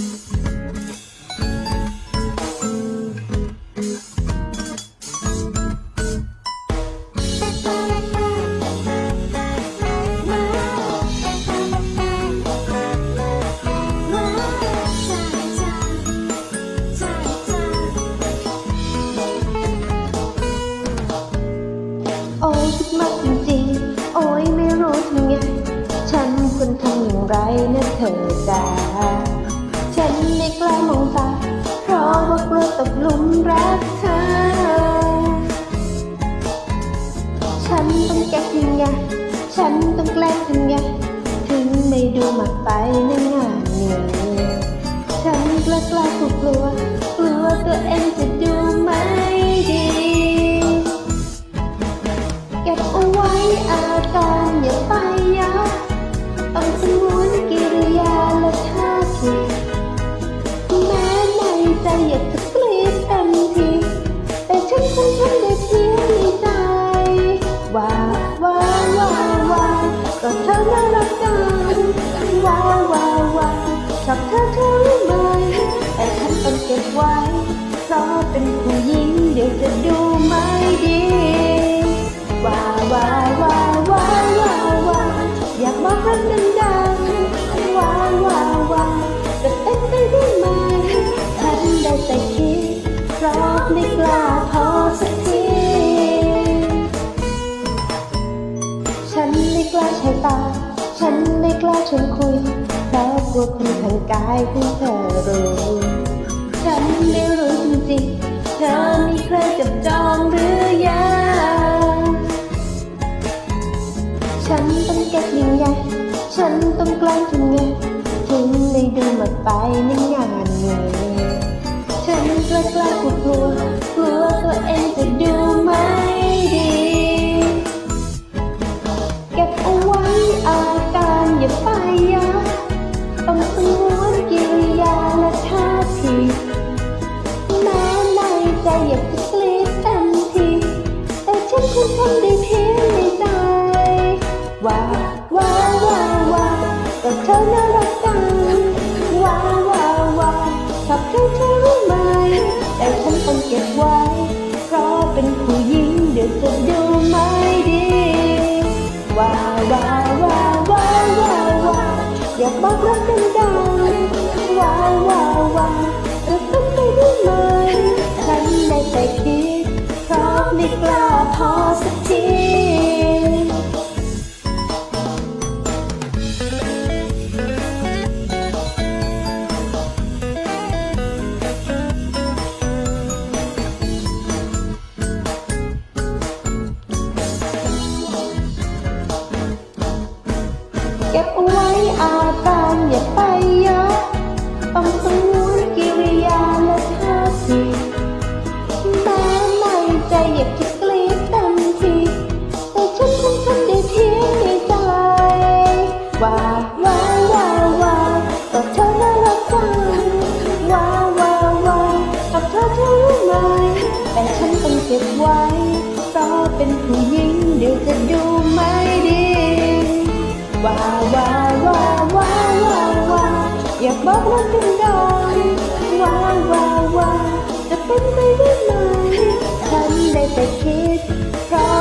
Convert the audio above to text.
โอ้ยคิดมากจริงๆ โอ้ยไม่รู้ทำไง ฉันควรทำอย่างไรนะเธอจ้า ฉันต้องแก้ยังไงฉันต้องแกล้งทำไงถึงไม่ดูมากไปในงานนี้ฉันกล้ากล้ากลัวกลัวกลัวตัวเองจะดูไม่ดีเก็บเอาไว้อาการอย่าไปยะต้องสงวนกิริยาและท่าทีแม้ในใจอยากจะ ก็เธอน่ารักจังว่าว่าวาชอบเธอเธอรู้ไหมแต่ฉันต้องเก็บไว้เพราะเป็นผู้หญิงเดี๋ยวจะดูไม่ดีว้าวว้าวว้าวว้าวว้าววาอยากบอกรักดังๆว้าวว้าวว้าวจะเป็นไปได้ไหมฉันได้แต่คิดเพราะไม่กล้า กล้าใช้ตา ฉันไม่กล้าชวนคุยเพราะกลัวคนทางกายของเธอรู้ ฉันไม่รู้จริงๆเธอมีใครจับจองหรือยัง ฉันต้องเก็บยังไง ฉันต้องกล้งทำไงถึงได้ดูมาไปในงานนี้ฉันกล้ากลัวกลัวกลัวตัวเองจะดู ใจอยากจะกรีดเต็มทีแต่ฉันคงทำได้เพียงในใจว่าว่าว่าว่าก็เธอน่ารักจังว่าว่าว่าชอบเธอเธอรู้ไหมแต่ฉันต้องเก็บไว้ เพราะเป็นผู้หญิงเดี๋ยวจะดูไม่ดีว้าว้าว้าวว้าว้าว้าอยากบอกรักดังๆว้าว้าวว้า แต่คิด เพราะไม่กล้าพอสักทีเก็บเอาไว้อาการอย่า เก็บไว้เพราะเป็นผู้หญิงเดี๋ยวจะดูไม่ดีว้าว้าว้าว้าว้าว้าอยากบอกรักดังๆว้าว้าว้าจะเป็นไปได้ไหมฉันได้แต่คิดเพราะ